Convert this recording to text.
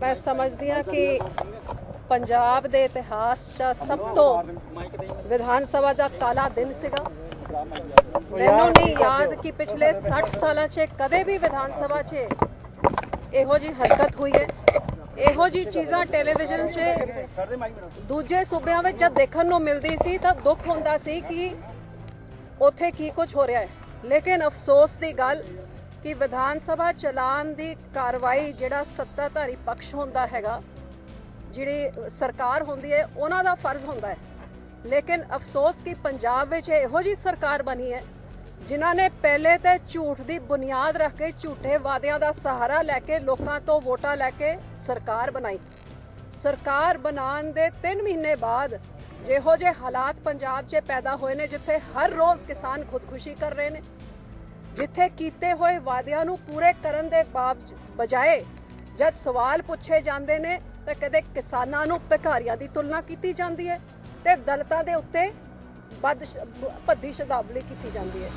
ਮੈਂ ਸਮਝਦੀ ਹਾਂ ਕਿ ਪੰਜਾਬ ਦੇ ਇਤਿਹਾਸ 'ਚ ਸਭ ਤੋਂ ਵਿਧਾਨ ਸਭਾ ਦਾ ਕਾਲਾ ਦਿਨ ਸੀਗਾ। ਮੈਨੂੰ ਨਹੀਂ ਯਾਦ ਕਿ ਪਿਛਲੇ 60 ਸਾਲਾਂ 'ਚ ਕਦੇ ਵੀ ਵਿਧਾਨ ਸਭਾ 'ਚ ਇਹੋ ਜੀ ਹਰਕਤ ਹੋਈ ਹੈ। ਇਹੋ ਜੀ ਚੀਜ਼ਾਂ ਟੈਲੀਵਿਜ਼ਨ 'ਚ ਦੂਜੇ ਸੂਬਿਆਂ ਵਿੱਚ ਜਦ ਦੇਖਣ ਨੂੰ ਮਿਲਦੀ ਸੀ ਤਾਂ ਦੁੱਖ ਹੁੰਦਾ ਸੀ ਕਿ ਉੱਥੇ ਕੀ ਕੁਝ ਹੋ ਰਿਹਾ ਹੈ। ਲੇਕਿਨ ਅਫਸੋਸ ਦੀ ਗੱਲ ਕਿ ਵਿਧਾਨ ਸਭਾ ਚਲਾਨ ਦੀ ਕਾਰਵਾਈ ਜਿਹੜਾ ਸੱਤਾਧਾਰੀ ਪਕਸ਼ ਹੁੰਦਾ ਹੈਗਾ, ਜਿਹੜੀ ਸਰਕਾਰ ਹੁੰਦੀ ਹੈ, ਉਹਨਾਂ ਦਾ ਫਰਜ਼ ਹੁੰਦਾ ਹੈ। ਲੇਕਿਨ ਅਫਸੋਸ ਕਿ ਪੰਜਾਬ ਵਿੱਚ ਇਹੋ ਜੀ ਸਰਕਾਰ ਬਣੀ ਹੈ, ਜਿਨ੍ਹਾਂ ਨੇ ਪਹਿਲੇ ਤੇ ਝੂਠ ਦੀ ਬੁਨਿਆਦ ਰੱਖ ਕੇ ਝੂਠੇ ਵਾਅਦਿਆਂ ਦਾ ਸਹਾਰਾ ਲੈ ਕੇ ਲੋਕਾਂ ਤੋਂ ਵੋਟਾਂ ਲੈ ਕੇ ਸਰਕਾਰ ਬਣਾਈ। ਸਰਕਾਰ ਬਣਾਉਣ ਦੇ 3 ਮਹੀਨੇ ਬਾਅਦ ਜਿਹੋ ਜਿਹੇ ਹਾਲਾਤ ਪੰਜਾਬ 'ਚ ਪੈਦਾ ਹੋਏ ਨੇ, ਜਿੱਥੇ ਹਰ ਰੋਜ਼ ਕਿਸਾਨ ਖੁਦਕੁਸ਼ੀ ਕਰ ਰਹੇ ਨੇ ਜਿੱਥੇ ਕੀਤੇ ਹੋਏ ਵਾਅਦਿਆਂ ਨੂੰ ਪੂਰੇ ਕਰਨ ਦੇ ਬਾਵਜ ਬਜਾਏ ਜਦ ਸਵਾਲ ਪੁੱਛੇ ਜਾਂਦੇ ਨੇ, ਤਾਂ ਕਦੇ ਕਿਸਾਨਾਂ ਨੂੰ ਭਿਖਾਰੀਆਂ ਦੀ ਤੁਲਨਾ ਕੀਤੀ ਜਾਂਦੀ ਹੈ ਤੇ ਦਲਤਾਂ ਦੇ ਉੱਤੇ ਬਦ ਭੱਦੀ ਸ਼ਬਦਾਵਲੀ ਕੀਤੀ ਜਾਂਦੀ ਹੈ।